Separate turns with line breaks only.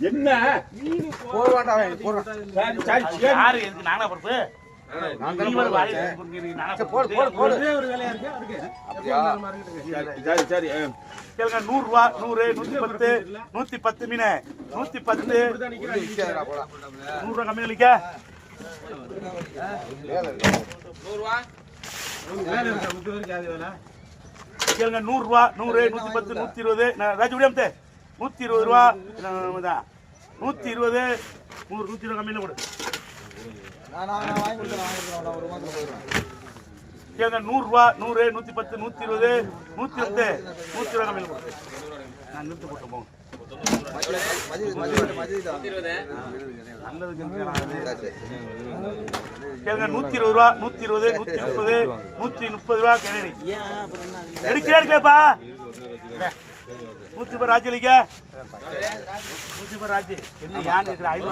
என்ன சரி,
பொறுப்பு நூறு ரூபா நூறு நூத்தி பத்து நூத்தி பத்து மீன் நூத்தி பத்து நூறு ரூபா கம்மி நூறு ரூபா நூறு நூத்தி பத்து நூத்தி இருபது. நான் ராஜு விடியாமத்தே நூத்தி இருபது ரூபா. நூத்தி இருபது நூறு நூத்தி இருபது கம்மியில் கொடு. கேளுங்க நூறு ரூபா நூறு நூத்தி பத்து நூத்தி இருபது நூத்தி இருபது நூத்தி இருபது கம்மியில் கொடு. நான் நிறுத்தி போட்டு போங்க நல்லது கேளுங்க நூத்தி இருபது ரூபா நூத்தி இருபது நூத்தி முப்பது நூத்தி முப்பது ரூபா கிணறி எடுக்க எடுக்கப்பா நூத்தி பத்து ராஜி அளிக்க நூத்தி பத்து ராஜி. என்ன யான் இருக்கிற ஐநூறு